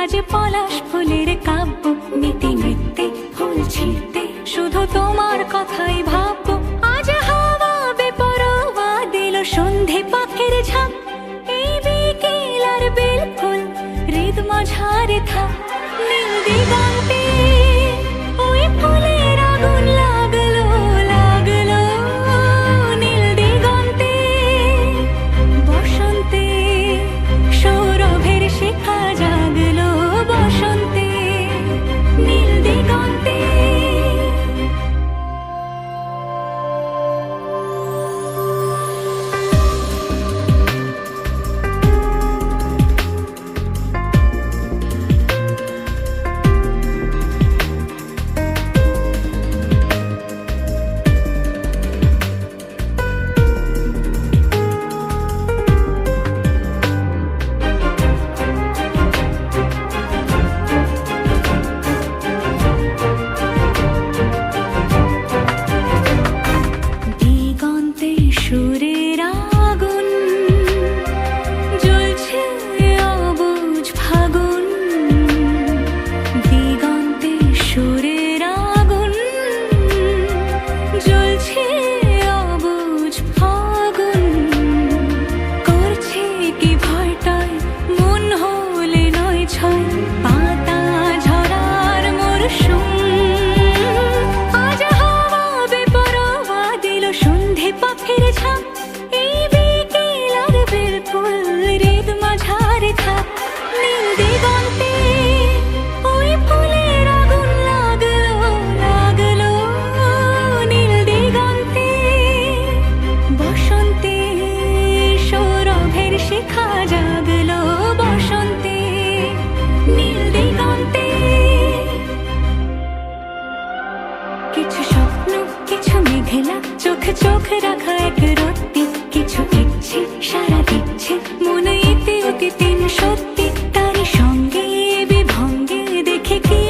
আজ পলাশ ফুলের কাব্য, নীতি নৃত্যে ফুল ছিঁড়তে শুধু তোমার কথাই ভাববো আজ হাওয়া বেপরোয়া দিল সন্ধে পাখের ঝাঁক এই বিকেল আর বিলকুল হৃদ মাঝারে থাক। নীল দিগন্তে মেঘলা চোখ চোখ রাখা এক রত্তি কিছু ইচ্ছে সারা দিচ্ছে মনে ইতি অতি তিন সত্যি তার সঙ্গে বিভঙ্গে দেখে কি